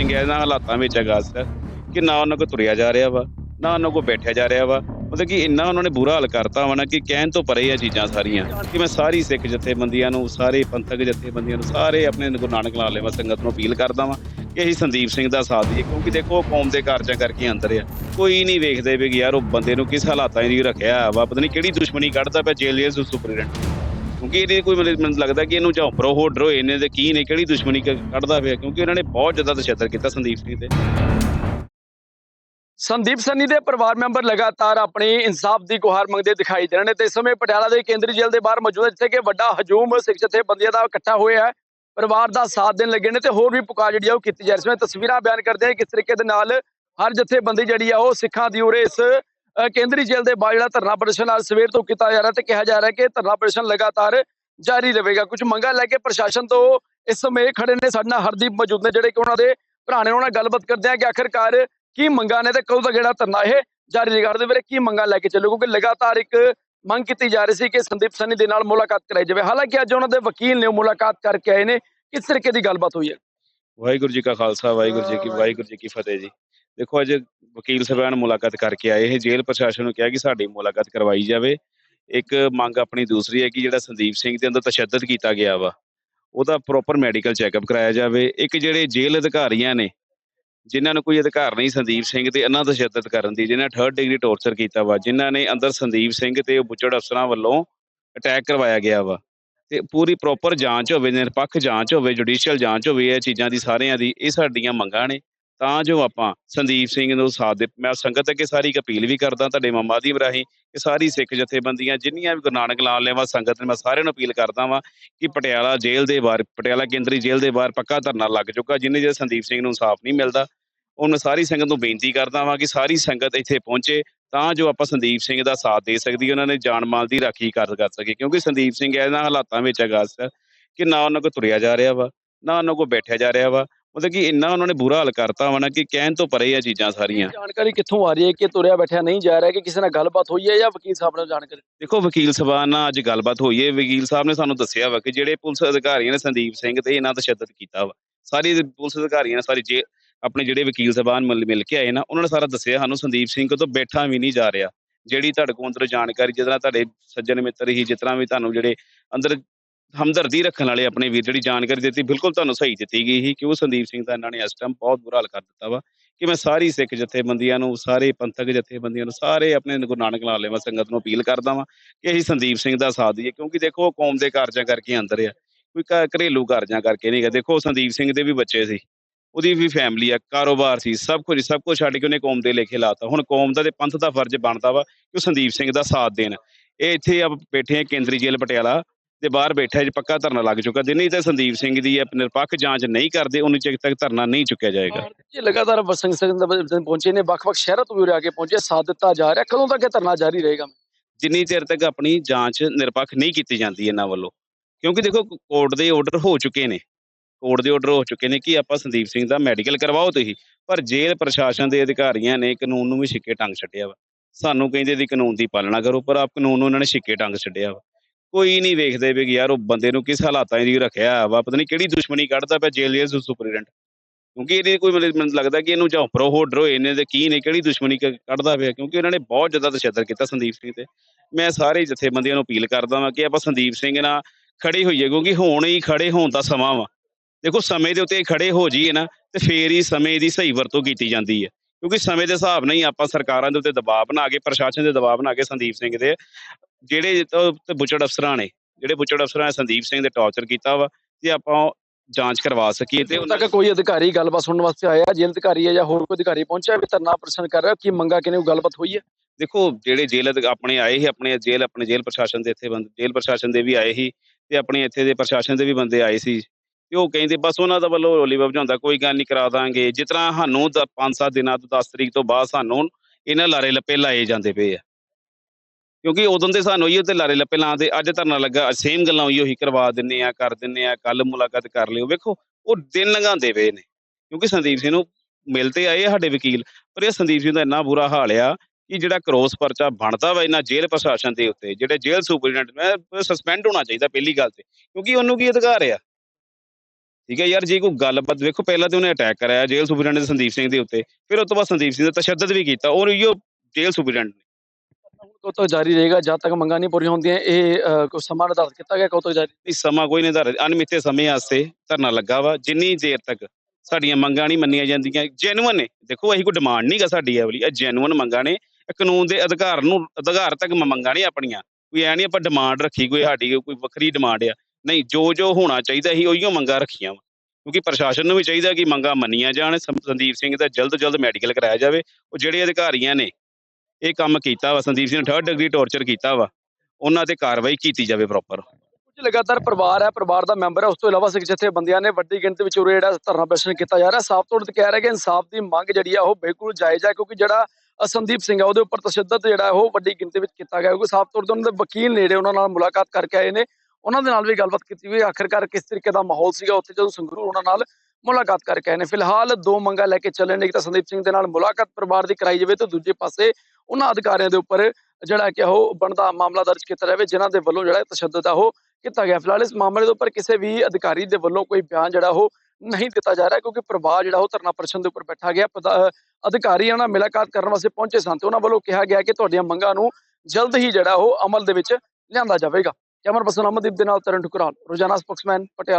ਸਿੰਘ ਇਹਨਾਂ ਹਾਲਾਤਾਂ ਵਿੱਚ ਹੈਗਾ ਸਰ ਕਿ ਨਾ ਉਹਨਾਂ ਕੋ ਤੁਰਿਆ ਜਾ ਰਿਹਾ ਵਾ, ਨਾ ਉਹਨਾਂ ਕੋ ਬੈਠਿਆ ਜਾ ਰਿਹਾ ਵਾ। ਮਤਲਬ ਕਿ ਇੰਨਾ ਉਹਨਾਂ ਨੇ ਬੁਰਾ ਹਾਲ ਕਰਤਾ ਵਾ ਨਾ ਕਿ ਕਹਿਣ ਤੋਂ ਪਰੇ ਆ ਚੀਜ਼ਾਂ ਸਾਰੀਆਂ। ਕਿ ਮੈਂ ਸਾਰੀ ਸਿੱਖ ਜਥੇਬੰਦੀਆਂ ਨੂੰ, ਸਾਰੇ ਪੰਥਕ ਜਥੇਬੰਦੀਆਂ ਨੂੰ, ਸਾਰੇ ਆਪਣੇ ਗੁਰੂ ਨਾਨਕ ਲਾਲ ਲੇਵਾ ਸੰਗਤ ਨੂੰ ਅਪੀਲ ਕਰਦਾ ਵਾਂ ਕਿ ਅਸੀਂ ਸੰਦੀਪ ਸਿੰਘ ਦਾ ਸਾਥ ਦਈਏ, ਕਿਉਂਕਿ ਦੇਖੋ ਉਹ ਕੌਮ ਦੇ ਕਾਰਜਾਂ ਕਰਕੇ ਅੰਦਰ ਆ। ਕੋਈ ਨਹੀਂ ਵੇਖਦੇ ਵੀ ਯਾਰ ਉਹ ਬੰਦੇ ਨੂੰ ਕਿਸ ਹਾਲਾਤਾਂ 'ਚ ਰੱਖਿਆ ਵਾ, ਪਤਾ ਨਹੀਂ ਕਿਹੜੀ ਦੁਸ਼ਮਣੀ ਕੱਢਦਾ ਪਿਆ ਜੇਲ੍ਹ ਜੇਲ੍ਹ ਸੁਪਰੀਡੈਂਟ। ਕਿਉਂਕਿ ਇਹਦੇ ਕੋਈ ਮੈਨੂੰ ਲੱਗਦਾ ਕਿ ਇਹਨੂੰ ਜਾਂ ਉੱਪਰੋਂ ਹੋ ਡਰੋ ਇਹਨੇ ਦੇ ਕੀ ਨੇ, ਕਿਹੜੀ ਦੁਸ਼ਮਣੀ ਕੱਢਦਾ ਪਿਆ, ਕਿਉਂਕਿ ਉਹਨਾਂ ਨੇ ਬਹੁਤ ਜ਼ਿਆਦਾ ਤਸ਼ੱਦਦ ਕੀਤਾ ਸੰਦੀਪ ਸਿੰਘ ਤੇ। ਸੰਦੀਪ ਸੰਨੀ ਦੇ ਪਰਿਵਾਰ ਮੈਂਬਰ ਲਗਾਤਾਰ ਆਪਣੀ ਇਨਸਾਫ ਦੀ ਗੁਹਾਰ ਮੰਗਦੇ ਦਿਖਾਈ ਦੇ ਰਹੇ ਨੇ। ਤੇ ਇਸ ਸਮੇਂ ਪਟਿਆਲਾ ਦੇ ਕੇਂਦਰੀ ਜੇਲ੍ਹ ਦੇ ਬਾਹਰ ਮੌਜੂਦ ਜਿੱਥੇ ਕਿ ਵੱਡਾ ਹਜੂਮ ਸਿੱਖ ਜਥੇਬੰਦੀਆਂ ਦਾ ਇਕੱਠਾ ਹੋਇਆ ਹੈ। ਪਰਿਵਾਰ ਦਾ ਸਾਥ ਦੇਣ ਲੱਗੇ ਨੇ ਤੇ ਹੋਰ ਵੀ ਪੁਕਾਰ ਜਿਹੜੀ ਆ ਉਹ ਕੀਤੀ ਜਾ ਰਹੀ ਹੈ। ਤਸਵੀਰਾਂ ਬਿਆਨ ਕਰਦੇ ਆ ਕਿਸ ਤਰੀਕੇ ਦੇ ਨਾਲ ਹਰ ਜਥੇਬੰਦੀ ਜਿਹੜੀ ਆ ਉਹ ਸਿੱਖਾਂ ਦੀ ਉਰੇ ਇਸ ਕੇਂਦਰੀ ਜੇਲ੍ਹ ਦੇ ਬਾਹਰ ਜਿਹੜਾ ਧਰਨਾ ਪ੍ਰਦਰਸ਼ਨ ਅੱਜ ਸਵੇਰ ਤੋਂ ਕੀਤਾ ਜਾ ਰਿਹਾ ਤੇ ਕਿਹਾ ਜਾ ਰਿਹਾ ਕਿ ਧਰਨਾ ਪ੍ਰਦਰਸ਼ਨ ਲਗਾਤਾਰ ਜਾਰੀ ਰਹੇਗਾ। ਕੁਝ ਮੰਗਾਂ ਲੈ ਕੇ ਪ੍ਰਸ਼ਾਸਨ ਤੋਂ ਇਸ ਸਮੇਂ ਖੜੇ ਨੇ, ਸਾਡੇ ਨਾਲ ਹਰਦੀਪ ਮੌਜੂਦ ਨੇ, ਜਿਹੜੇ ਕਿ ਉਹਨਾਂ ਦੇ ਭਰਾ ਨੇ, ਉਹਨਾਂ ਨਾਲ ਗੱਲਬਾਤ ਕਰਦੇ ਆ ਕਿ ਆਖਿਰਕਾਰ ਕੀ ਮੰਗਾਂ ਨੇ ਤੇ ਕਦੋਂ ਤੱਕ ਜਿਹੜਾ ਧਰਨਾ ਇਹ ਜਾਰੀ ਰਹੇਗਾ। ਉਹਦੇ ਬਾਰੇ ਕੀ ਮੰਗਾਂ ਲੈ ਕੇ ਚੱਲੋ ਕਿਉਂਕਿ ਲਗਾਤਾਰ ਇੱਕ ਮੰਗ ਕੀਤੀ ਜਾ ਰਹੀ ਸੀ ਕਿ ਸੰਦੀਪ ਸਨੀ ਦੇ ਨਾਲ ਮੁਲਾਕਾਤ ਕਰਾਈ ਜਾਵੇ। ਹਾਲਾਂਕਿ ਅੱਜ ਉਹਨਾਂ ਦੇ ਵਕੀਲ ਨੇ ਉਹ ਮੁਲਾਕਾਤ ਕਰਕੇ ਆਏ ਨੇ। ਕਿਸ ਤਰੀਕੇ ਦੀ ਗੱਲਬਾਤ ਹੋਈ ਹੈ? ਵਾਹਿਗੁਰੂ ਜੀ ਕਾ ਖਾਲਸਾ, ਵਾਹਿਗੁਰੂ ਜੀ ਕੀ, ਵਾਹਿਗੁਰੂ ਜੀ ਕੀ ਫਤਿਹ ਜੀ। ਦੇਖੋ ਅੱਜ ਵਕੀਲ ਸਾਹਿਬਾਨ ਮੁਲਾਕਾਤ ਕਰਕੇ ਆਏ ਇਹ ਜੇਲ੍ਹ ਪ੍ਰਸ਼ਾਸਨ ਨੂੰ ਕਿਹਾ ਕਿ ਸਾਡੀ ਮੁਲਾਕਾਤ ਕਰਵਾਈ ਜਾਵੇ। ਇੱਕ ਮੰਗ ਆਪਣੀ ਦੂਸਰੀ ਹੈ ਕਿ ਜਿਹੜਾ ਸੰਦੀਪ ਸਿੰਘ ਦੇ ਅੰਦਰ ਤਸ਼ੱਦਦ ਕੀਤਾ ਗਿਆ ਵਾ, ਉਹਦਾ ਪ੍ਰੋਪਰ ਮੈਡੀਕਲ ਚੈੱਕਅਪ ਕਰਾਇਆ ਜਾਵੇ। ਇੱਕ ਜਿਹੜੇ ਜੇਲ੍ਹ ਅਧਿਕਾਰੀਆਂ ਨੇ, ਜਿਨ੍ਹਾਂ ਨੂੰ ਕੋਈ ਅਧਿਕਾਰ ਨਹੀਂ ਸੰਦੀਪ ਸਿੰਘ ਤੇ ਇਹਨਾਂ ਤਸ਼ੱਦਦ ਕਰਨ ਦੀ, ਜਿਨ੍ਹਾਂ ਥਰਡ ਡਿਗਰੀ ਟੌਰਚਰ ਕੀਤਾ ਵਾ, ਜਿਨ੍ਹਾਂ ਨੇ ਅੰਦਰ ਸੰਦੀਪ ਸਿੰਘ ਤੇ ਉਹ ਬੁੱਚੜ ਅਫਸਰਾਂ ਵੱਲੋਂ ਅਟੈਕ ਕਰਵਾਇਆ ਗਿਆ ਵਾ। ਤੇ ਪੂਰੀ ਪ੍ਰੋਪਰ ਜਾਂਚ ਹੋਵੇ, ਨਿਰਪੱਖ ਜਾਂਚ ਹੋਵੇ ਜੁਡੀਸ਼ੀਅਲ ਜਾਂਚ ਹੋਵੇ, ਇਹ ਚੀਜ਼ਾਂ ਦੀ ਸਾਰਿਆਂ ਦੀ, ਇਹ ਸਾਡੀਆਂ ਮੰਗਾਂ ਨੇ। ਤਾਂ ਜੋ ਆਪਾਂ ਸੰਦੀਪ ਸਿੰਘ ਨੂੰ ਸਾਥ ਦੇ ਮੈਂ ਸੰਗਤ ਅੱਗੇ ਸਾਰੀ ਇੱਕ ਅਪੀਲ ਵੀ ਕਰਦਾ ਤੁਹਾਡੇ ਮਾਮਾ ਦੀ ਰਾਹੀਂ ਕਿ ਸਾਰੀ ਸਿੱਖ ਜਥੇਬੰਦੀਆਂ ਜਿੰਨੀਆਂ ਵੀ ਗੁਰੂ ਨਾਨਕ ਲਾਲ ਲੈਵਾ ਸੰਗਤ ਨੇ ਮੈਂ ਸਾਰਿਆਂ ਨੂੰ ਅਪੀਲ ਕਰਦਾ ਵਾਂ ਕਿ ਪਟਿਆਲਾ ਜੇਲ੍ਹ ਦੇ ਬਾਹਰ ਪਟਿਆਲਾ ਕੇਂਦਰੀ ਜੇਲ੍ਹ ਦੇ ਬਾਹਰ ਪੱਕਾ ਧਰਨਾ ਲੱਗ ਚੁੱਕਾ ਜਿੰਨੇ ਜੇ ਸੰਦੀਪ ਸਿੰਘ ਨੂੰ ਇਨਸਾਫ ਨਹੀਂ ਮਿਲਦਾ। ਉਹਨੂੰ ਸਾਰੀ ਸੰਗਤ ਨੂੰ ਬੇਨਤੀ ਕਰਦਾ ਵਾਂ ਕਿ ਸਾਰੀ ਸੰਗਤ ਇੱਥੇ ਪਹੁੰਚੇ ਤਾਂ ਜੋ ਆਪਾਂ ਸੰਦੀਪ ਸਿੰਘ ਦਾ ਸਾਥ ਦੇ ਸਕਦੀ, ਉਹਨਾਂ ਨੇ ਜਾਨ ਮਾਲ ਦੀ ਰਾਖੀ ਕਰ ਕਰ ਸਕੇ। ਕਿਉਂਕਿ ਸੰਦੀਪ ਸਿੰਘ ਇਹਨਾਂ ਹਾਲਾਤਾਂ ਵਿੱਚ ਹੈਗਾ ਕਿ ਨਾ ਉਹਨਾਂ ਕੋ ਤੁਰਿਆ ਜਾ ਰਿਹਾ ਵਾ, ਨਾ ਉਹਨਾਂ ਕੋ ਬੈਠਿਆ ਜਾ ਰਿਹਾ ਵਾ। ਮਤਲਬ ਕਿ ਇੰਨਾ ਉਹਨਾਂ ਨੇ ਬੁਰਾ ਹਾਲ ਕਰਤਾ ਵਾ ਨਾ ਕਿ ਕਹਿਣ ਤੋਂ ਪਰੇ ਆ ਚੀਜ਼ਾਂ ਸਾਰੀਆਂ। ਜਾਣਕਾਰੀ ਕਿੱਥੋਂ ਆ ਰਹੀ ਹੈ ਕਿ ਤੁਰਿਆ ਬੈਠਿਆ ਨਹੀਂ ਜਾ ਰਿਹਾ ਕਿ ਕਿਸੇ ਨਾਲ ਗੱਲਬਾਤ ਹੋਈ ਹੈ ਜਾਂ ਵਕੀਲ ਸਾਹਿਬ ਨਾਲ ਜਾਣਕਾਰੀ? ਦੇਖੋ ਵਕੀਲ ਸਾਹਿਬਾਨ ਨਾਲ ਅੱਜ ਗੱਲਬਾਤ ਹੋਈ ਹੈ। ਵਕੀਲ ਸਾਹਿਬ ਨੇ ਸਾਨੂੰ ਦੱਸਿਆ ਵਾ ਕਿ ਜਿਹੜੇ ਪੁਲਿਸ ਅਧਿਕਾਰੀਆਂ ਨੇ ਸੰਦੀਪ ਸਿੰਘ ਤੇ ਇਹਨਾਂ ਤਸ਼ੱਦਦ ਕੀਤਾ ਵਾ। ਸਾਰੀ ਪੁਲਿਸ ਅਧਿਕਾਰੀਆਂ ਨੇ ਸਾਰੀ ਜੇ ਆਪਣੇ ਜਿਹੜੇ ਵਕੀਲ ਸਾਹਿਬਾਨ ਮਿਲ ਮਿਲ ਕੇ ਆਏ ਨਾ ਉਹਨਾਂ ਨੇ ਸਾਰਾ ਦੱਸਿਆ ਸਾਨੂੰ ਸੰਦੀਪ ਸਿੰਘ ਤੋਂ ਬੈਠਾ ਵੀ ਨਹੀਂ ਜਾ ਰਿਹਾ। ਜਿਹੜੀ ਤੁਹਾਡੇ ਕੋਲ ਅੰਦਰ ਜਾਣਕਾਰੀ ਜਿਹਦੇ ਨਾਲ ਤੁਹਾਡੇ ਸੱਜਣ ਮਿੱਤਰ ਹੀ ਜਿਸ ਤਰ੍ਹਾਂ ਵੀ ਤੁਹਾਨੂੰ ਜਿਹੜੇ ਅੰਦਰ ਹਮਦਰਦੀ ਰੱਖਣ ਵਾਲੇ ਆਪਣੇ ਵੀਰ ਜਿਹੜੀ ਜਾਣਕਾਰੀ ਦਿੱਤੀ, ਬਿਲਕੁਲ ਤੁਹਾਨੂੰ ਸਹੀ ਦਿੱਤੀ ਗਈ ਸੀ ਕਿ ਉਹ ਸੰਦੀਪ ਸਿੰਘ ਦਾ ਇਹਨਾਂ ਨੇ ਇਸ ਟਾਈਮ ਬਹੁਤ ਬੁਰਾ ਹਾਲ ਕਰ ਦਿੱਤਾ ਵਾ ਕਿ ਮੈਂ ਸਾਰੀ ਸਿੱਖ ਜਥੇਬੰਦੀਆਂ ਨੂੰ, ਸਾਰੇ ਪੰਥਕ ਜਥੇਬੰਦੀਆਂ ਨੂੰ, ਸਾਰੇ ਆਪਣੇ ਗੁਰੂ ਨਾਨਕ ਲਾਲ ਲੇਵਾ ਸੰਗਤ ਨੂੰ ਅਪੀਲ ਕਰਦਾ ਵਾਂ ਕਿ ਅਸੀਂ ਸੰਦੀਪ ਸਿੰਘ ਦਾ ਸਾਥ ਦਈਏ, ਕਿਉਂਕਿ ਦੇਖੋ ਉਹ ਕੌਮ ਦੇ ਕਾਰਜਾਂ ਕਰਕੇ ਅੰਦਰ ਆ, ਕੋਈ ਘਰੇਲੂ ਕਾਰਜਾਂ ਕਰਕੇ ਨਹੀਂ ਗਾ, ਦੇਖੋ ਸੰਦੀਪ ਸਿੰਘ ਦੇ ਵੀ ਬੱਚੇ ਸੀ, ਉਹਦੀ ਵੀ ਫੈਮਿਲੀ ਆ, ਕਾਰੋਬਾਰ ਸੀ, ਸਭ ਕੁਝ ਸਭ ਕੁਝ ਛੱਡ ਕੇ ਉਹਨੇ ਕੌਮ ਦੇ ਲੇਖੇ ਲਾਤਾ, ਹੁਣ ਕੌਮ ਦਾ ਤੇ ਪੰਥ ਦਾ ਫਰਜ਼ ਬਣਦਾ ਵਾ ਕਿ ਉਹ ਸੰਦੀਪ ਸਿੰਘ ਦਾ ਸਾਥ ਦੇਣ। ਇਹ ਇੱਥੇ ਆ ਬੈਠੇ ਆ ਕੇਂਦਰੀ ਜੇਲ੍ਹ ਪਟਿਆਲਾ ਦੇ ਬਾਹਰ ਬੈਠਾ ਜੀ ਪੱਕਾ ਧਰਨਾ ਲੱਗ ਚੁੱਕਾ ਜਿੰਨੀ ਤੇ ਸੰਦੀਪ ਸਿੰਘ ਦੀ ਹੈ ਨਿਰਪੱਖ ਜਾਂਚ ਨਹੀਂ ਕਰਦੇ ਉਨੀ ਚਿਰ ਤੱਕ ਧਰਨਾ ਨਹੀਂ ਚੁੱਕਿਆ ਜਾਏਗਾ। ਇਹ ਲਗਾਤਾਰ ਵਸੰਗ ਸਿੰਘ ਪਹੁੰਚੇ ਨੇ ਵੱਖ-ਵੱਖ ਸ਼ਹਿਰਾਂ ਤੋਂ ਵੀ ਆ ਕੇ ਪਹੁੰਚੇ ਸਾਥ ਦਿੱਤਾ ਜਾ ਰਿਹਾ ਕਦੋਂ ਤੱਕ ਇਹ ਧਰਨਾ ਜਾਰੀ ਰਹੇਗਾ? ਜਿੰਨੀ ਚਿਰ ਤੱਕ ਆਪਣੀ ਜਾਂਚ ਨਿਰਪੱਖ ਨਹੀਂ ਕੀਤੀ ਜਾਂਦੀ ਇਹਨਾਂ ਵੱਲੋਂ ਕਿਉਂਕਿ ਦੇਖੋ ਕੋਰਟ ਦੇ ਆਰਡਰ ਹੋ ਚੁੱਕੇ ਨੇ ਕੋਰਟ ਦੇ ਆਰਡਰ ਹੋ ਚੁੱਕੇ ਨੇ ਕਿ ਆਪਾਂ ਸੰਦੀਪ ਸਿੰਘ ਦਾ ਮੈਡੀਕਲ ਕਰਵਾਓ ਤੁਸੀਂ ਪਰ ਜੇਲ੍ਹ ਪ੍ਰਸ਼ਾਸਨ ਦੇ ਅਧਿਕਾਰੀਆਂ ਨੇ ਕਾਨੂੰਨ ਨੂੰ ਵੀ ਛਿੱਕੇ ਟੰਗ ਛੱਡਿਆ ਵਾ। ਸਾਨੂੰ ਕਹਿੰਦੇ ਦੀ ਕਾਨੂੰਨ ਦੀ ਪਾਲਣਾ ਕਰੋ ਪਰ ਆਪ ਕਾਨੂੰਨ ਨੂੰ ਉਹਨਾਂ ਨੇ ਛਿੱਕੇ ਟੰਗ ਛੱਡਿਆ ਵਾ। ਕੋਈ ਨਹੀਂ ਵੇਖਦੇ ਵੀ ਕਿ ਯਾਰ ਉਹ ਬੰਦੇ ਨੂੰ ਕਿਸ ਹਾਲਾਤਾਂ 'ਚ ਰੱਖਿਆ ਵਾ, ਪਤਾ ਨਹੀਂ ਕਿਹੜੀ ਦੁਸ਼ਮਣੀ ਕੱਢਦਾ ਪਿਆ ਜੇਲ੍ਹ ਜੇਲ੍ਹ ਸੁਪਰੀਡੈਂਟ। ਕਿਉਂਕਿ ਇਹਦੇ ਕੋਈ ਮੈਨੂੰ ਲੱਗਦਾ ਕਿ ਇਹਨੂੰ ਜਾਂ ਉੱਪਰੋਂ ਹੋ ਇਹਨੇ ਦੇ ਕੀ ਨੇ, ਕਿਹੜੀ ਦੁਸ਼ਮਣੀ ਕੱਢਦਾ ਪਿਆ, ਕਿਉਂਕਿ ਉਹਨਾਂ ਨੇ ਬਹੁਤ ਜ਼ਿਆਦਾ ਤਸ਼ੱਦਦ ਕੀਤਾ ਸੰਦੀਪ ਸਿੰਘ ਤੇ। ਮੈਂ ਸਾਰੇ ਜਥੇਬੰਦੀਆਂ ਨੂੰ ਅਪੀਲ ਕਰਦਾ ਵਾਂ ਕਿ ਆਪਾਂ ਸੰਦੀਪ ਸਿੰਘ ਨਾਲ ਖੜੇ ਹੋਈਏ, ਕਿਉਂਕਿ ਹੁਣ ਹੀ ਖੜੇ ਹੋਣ ਦਾ ਸਮਾਂ ਵਾ। ਦੇਖੋ ਸਮੇਂ ਦੇ ਉੱਤੇ ਖੜੇ ਹੋ ਜਾਈਏ ਨਾ, ਤੇ ਫੇਰ ਹੀ ਸਮੇਂ ਦੀ ਸਹੀ ਵਰਤੋਂ ਕੀਤੀ ਜਾਂਦੀ ਹੈ। ਕਿਉਂਕਿ ਸਮੇਂ ਦੇ ਹਿਸਾਬ ਨਾਲ ਹੀ ਆਪਾਂ ਸਰਕਾਰਾਂ ਦੇ ਉੱਤੇ ਦਬਾਅ ਬਣਾ ਕੇ, ਪ੍ਰਸ਼ਾਸਨ ਦੇ ਦਬਾਅ ਬਣਾ ਕੇ ਸੰਦੀਪ ਸਿੰਘ ਦੇ ਜਿਹੜੇ ਬੁੱਚੜ ਅਫਸਰਾਂ ਨੇ ਜਿਹੜੇ ਬੁੱਚੜ ਅਫਸਰਾਂ ਨੇ ਸੰਦੀਪ ਸਿੰਘ ਦੇ ਟੌਰਚਰ ਕੀਤਾ ਵਾ ਤੇ ਆਪਾਂ ਜਾਂਚ ਕਰਵਾ ਸਕੀਏ ਤੇ ਉਹਨਾਂ ਤੱਕ ਕੋਈ ਅਧਿਕਾਰੀ ਗੱਲਬਾਤ ਸੁਣਨ ਵਾਸਤੇ ਆਇਆ? ਜੇਲ੍ਹ ਅਧਿਕਾਰੀ ਹੈ ਜਾਂ ਹੋਰ ਕੋਈ ਅਧਿਕਾਰੀ ਪਹੁੰਚਿਆ ਵੀ ਧਰਨਾ ਪ੍ਰਦਰਸ਼ਨ ਕਰ ਰਿਹਾ ਕੀ ਮੰਗਾ ਕਿਨੇ ਗੱਲਬਾਤ ਹੋਈ ਹੈ? ਦੇਖੋ ਜਿਹੜੇ ਜੇਲ੍ਹ ਆਪਣੇ ਆਏ ਸੀ ਆਪਣੇ ਜੇਲ੍ਹ ਆਪਣੇ ਜੇਲ੍ਹ ਪ੍ਰਸ਼ਾਸਨ ਦੇ ਇੱਥੇ ਬੰਦੇ ਜੇਲ੍ਹ ਪ੍ਰਸ਼ਾਸਨ ਦੇ ਵੀ ਆਏ ਸੀ ਤੇ ਆਪਣੇ ਇੱਥੇ ਦੇ ਪ੍ਰਸ਼ਾਸਨ ਦੇ ਵੀ ਬੰਦੇ ਆਏ ਸੀ ਤੇ ਉਹ ਕਹਿੰਦੇ ਬਸ ਉਹਨਾਂ ਦਾ ਵੱਲੋਂ ਰੋਲੀ ਵਜਾਉਂਦਾ ਕੋਈ ਗੱਲ ਨਹੀਂ ਕਰਾ ਦਾਂਗੇ। ਜਿਸ ਤਰ੍ਹਾਂ ਸਾਨੂੰ 5-7 ਦਿਨਾਂ ਤੋਂ 10 ਤਰੀਕ ਤੋਂ ਬਾਅਦ ਸਾਨੂੰ ਇਹਨਾਂ ਲਾਰੇ ਲੱਪੇ ਲਾਏ ਜਾਂਦੇ ਪਏ ਆ। ਕਿਉਂਕਿ ਉਦੋਂ ਦੇ ਸਾਨੂੰ ਇਹੋ ਤੇ ਲਾਰੇ ਲੱਪੇ ਲਾਉਂਦੇ ਅੱਜ ਧਰਨਾ ਲੱਗਾ ਸੇਮ ਗੱਲਾਂ ਉਹੀ ਉਹੀ ਕਰਵਾ ਦਿੰਨੇ ਆ, ਕਰ ਦਿੰਨੇ ਆ ਕੱਲ ਮੁਲਾਕਾਤ ਕਰ ਲਿਓ। ਵੇਖੋ, ਉਹ ਦਿਨ ਲੰਘਾਉਂਦੇ ਪਏ ਨੇ। ਕਿਉਂਕਿ ਸੰਦੀਪ ਸਿੰਘ ਨੂੰ ਮਿਲ ਤੇ ਆਏ ਸਾਡੇ ਵਕੀਲ, ਪਰ ਇਹ ਸੰਦੀਪ ਸਿੰਘ ਦਾ ਇੰਨਾ ਬੁਰਾ ਹਾਲ ਆ ਕਿ ਜਿਹੜਾ ਕਰੋਸ ਪਰਚਾ ਬਣਦਾ ਵਾ ਇਹਨਾਂ ਜੇਲ੍ਹ ਪ੍ਰਸ਼ਾਸਨ ਦੇ ਉੱਤੇ, ਜਿਹੜੇ ਜੇਲ੍ਹ ਸੁਪਰਡੈਂਟ ਮੈਂ ਸਸਪੈਂਡ ਹੋਣਾ ਚਾਹੀਦਾ ਪਹਿਲੀ ਗੱਲ ਤੇ, ਕਿਉਂਕਿ ਉਹਨੂੰ ਕੀ ਅਧਿਕਾਰ ਆ? ਠੀਕ ਹੈ ਯਾਰ, ਜੇ ਕੋਈ ਗੱਲਬਾਤ ਵੇਖੋ, ਪਹਿਲਾਂ ਤੇ ਉਹਨੇ ਅਟੈਕ ਕਰਾਇਆ ਜੇਲ੍ਹ ਸੁਪਰਡੈਂਟ ਸੰਦੀਪ ਸਿੰਘ ਦੇ ਉੱਤੇ, ਫਿਰ ਉਸ ਤੋਂ ਬਾਅਦ ਸੰਦੀਪ ਸਿੰਘ ਦਾ ਤਸ਼ੱਦਦ ਵੀ ਕੀਤਾ ਔਰ ਇਹੋ ਜੇਲ੍ਹ ਸੁਪਰਡੈਂਟ ਨੇ। ਕਦੋਂ ਤੱਕ ਜਾਰੀ ਰਹੇਗਾ, ਜਦ ਤੱਕ ਮੰਗਾਂ ਨਹੀਂ ਪੂਰੀਆਂ ਹੁੰਦੀਆਂ, ਇਹ ਕੋਈ ਸਮਾਂ ਨਿਰਧਾਰਿਤ ਕੀਤਾ ਗਿਆ ਕਦੋਂ ਤੱਕ ਜਾਰੀ ਨਹੀਂ, ਸਮਾਂ ਕੋਈ ਨਹੀਂ ਧਾਰ ਅਨਮਿੱਥੇ ਸਮੇਂ ਵਾਸਤੇ ਧਰਨਾ ਲੱਗਾ ਵਾ, ਜਿੰਨੀ ਦੇਰ ਤੱਕ ਸਾਡੀਆਂ ਮੰਗਾਂ ਨਹੀਂ ਮੰਨੀਆਂ ਜਾਂਦੀਆਂ ਜੈਨੂਅਨ ਨੇ। ਦੇਖੋ ਅਸੀਂ ਕੋਈ ਡਿਮਾਂਡ ਨਹੀਂਗਾ ਸਾਡੀ, ਇਹ ਵਾਲੀ, ਇਹ ਜੈਨੂਅਨ ਮੰਗਾਂ ਨੇ। ਕਾਨੂੰਨ ਦੇ ਅਧਿਕਾਰ ਨੂੰ, ਅਧਿਕਾਰ ਤੱਕ ਮੰਗਾਂ ਨੇ ਆਪਣੀਆਂ। ਕੋਈ ਐ ਨਹੀਂ ਆਪਾਂ ਡਿਮਾਂਡ ਰੱਖੀ, ਕੋਈ ਸਾਡੀ, ਕੋਈ ਵੱਖਰੀ ਡਿਮਾਂਡ ਆ। ਨਹੀਂ, ਜੋ ਜੋ ਹੋਣਾ ਚਾਹੀਦਾ ਸੀ, ਉਹੀਓ ਮੰਗਾਂ ਰੱਖੀਆਂ ਵਾ। ਕਿਉਂਕਿ ਪ੍ਰਸ਼ਾਸਨ ਨੂੰ ਵੀ ਚਾਹੀਦਾ ਕਿ ਮੰਗਾਂ ਮੰਨੀਆਂ ਜਾਣ, ਸੰਦੀਪ ਸਿੰਘ ਦਾ ਜਲਦ ਤੋਂ ਜਲਦ ਮੈਡੀਕਲ ਕਰਾਇਆ ਜਾਵੇ। ਉਹ ਜਿਹੜੇ ਅਧਿਕਾਰੀਆਂ ਨੇ ਇਹ ਕੰਮ ਕੀਤਾ ਵਾ, Sandeep Singh 3rd degree torture ਕੀਤਾ ਵਾ। ਉਹਨਾਂ ਤੇ ਕਾਰਵਾਈ ਕੀਤੀ ਜਾਵੇ ਪ੍ਰੋਪਰ ਕੁਝ ਲਗਾਤਾਰ ਪਰਿਵਾਰ ਹੈ, ਪਰਿਵਾਰ ਦਾ ਮੈਂਬਰ ਹੈ, ਉਸ ਤੋਂ ਇਲਾਵਾ ਸਿੱਖ ਜਥੇਬੰਦੀਆਂ ਨੇ ਵੱਡੀ ਗਿਣਤੀ ਵਿੱਚ ਉਰੇ ਜਿਹੜਾ ਧਰਨਾ ਪ੍ਰਦਰਸ਼ਨ ਕੀਤਾ ਜਾ ਰਿਹਾ। ਸਾਫ਼ ਤੌਰ ਤੇ ਕਹਿ ਰਿਹਾ ਕਿ ਇਨਸਾਫ ਦੀ ਮੰਗ ਜਿਹੜੀ ਆ, ਉਹ ਬਿਲਕੁਲ ਜਾਇਜ਼ ਹੈ, ਕਿਉਂਕਿ ਜਿਹੜਾ ਸੰਦੀਪ ਸਿੰਘ ਹੈ ਉਹਦੇ ਉੱਪਰ ਤਸ਼ੱਦਦ ਜਿਹੜਾ ਉਹ ਵੱਡੀ ਗਿਣਤੀ ਵਿੱਚ ਕੀਤਾ ਗਿਆ, ਕਿਉਂਕਿ ਸਾਫ਼ ਤੌਰ ਤੇ ਉਹਨਾਂ ਦੇ ਵਕੀਲ ਨੇੜੇ ਉਹਨਾਂ ਨਾਲ ਮੁਲਾਕਾਤ ਕਰਕੇ ਆਏ ਨੇ। ਉਹਨਾਂ ਦੇ ਨਾਲ ਵੀ ਗੱਲਬਾਤ ਕੀਤੀ ਹੋਈ ਹੈ। ਆਖਿਰਕਾਰ ਕਿਸ ਤਰੀਕੇ ਦਾ ਮਾਹੌਲ ਸੀਗਾ, ਉੱਥੇ ਜਦੋਂ ਸੰਗਰੂਰ ਉਹਨਾਂ ਨਾਲ ਮੁਲਾਕਾਤ ਕਰਕੇ ਆਏ ਨੇ। ਫਿਲਹਾਲ ਦੋ ਮੰਗਾਂ ਲੈ ਕੇ ਚੱਲੇ ਨੇ, ਇੱਕ ਤਾਂ ਸੰਦੀਪ ਸਿੰਘ ਦੇ ਨਾਲ ਮੁਲਾਕਾਤ ਪਰਿਵਾਰ ਦੀ ਕਰਾਈ ਜਾਵੇ ਤੇ ਦੂਜੇ ਪਾਸੇ ਉਹਨਾਂ ਅਧਿਕਾਰੀਆਂ ਦੇ ਉੱਪਰ ਜਿਹੜਾ ਕਿ ਉਹ ਬਣਦਾ ਮਾਮਲਾ ਦਰਜ ਕੀਤਾ ਜਾਵੇ, ਜਿਨ੍ਹਾਂ ਦੇ ਵੱਲੋਂ ਜਿਹੜਾ ਤਸ਼ੱਦਦ ਆ ਉਹ ਕੀਤਾ ਗਿਆ। ਫਿਲਹਾਲ ਇਸ ਮਾਮਲੇ ਦੇ ਉੱਪਰ ਕਿਸੇ ਵੀ ਅਧਿਕਾਰੀ ਦੇ ਵੱਲੋਂ ਕੋਈ ਬਿਆਨ ਜਿਹੜਾ ਉਹ ਨਹੀਂ ਦਿੱਤਾ ਜਾ ਰਿਹਾ, ਕਿਉਂਕਿ ਪਰਿਵਾਰ ਜਿਹੜਾ ਉਹ ਧਰਨਾ ਪ੍ਰਸ਼ਨ ਦੇ ਉੱਪਰ ਬੈਠਾ ਗਿਆ। ਅਧਿਕਾਰੀਆਂ ਨਾਲ ਮੁਲਾਕਾਤ ਕਰਨ ਵਾਸਤੇ ਪਹੁੰਚੇ ਸਨ ਤੇ ਉਹਨਾਂ ਵੱਲੋਂ ਕਿਹਾ ਗਿਆ ਕਿ ਤੁਹਾਡੀਆਂ ਮੰਗਾਂ ਨੂੰ ਜਲਦ ਹੀ ਜਿਹੜਾ ਉਹ ਅਮਲ ਦੇ ਵਿੱਚ ਲਿਆਂਦਾ ਜਾਵੇਗਾ। ਕੈਮਰਾ ਪਰਸਨ ਅਮਨਦੀਪ ਦੇ ਨਾਲ ਤਰਨ ਠੁਕਰਾਲ, ਰੋਜ਼ਾਨਾ ਸਪੋਕਸਮੈਨ, ਪਟਿਆਲਾ।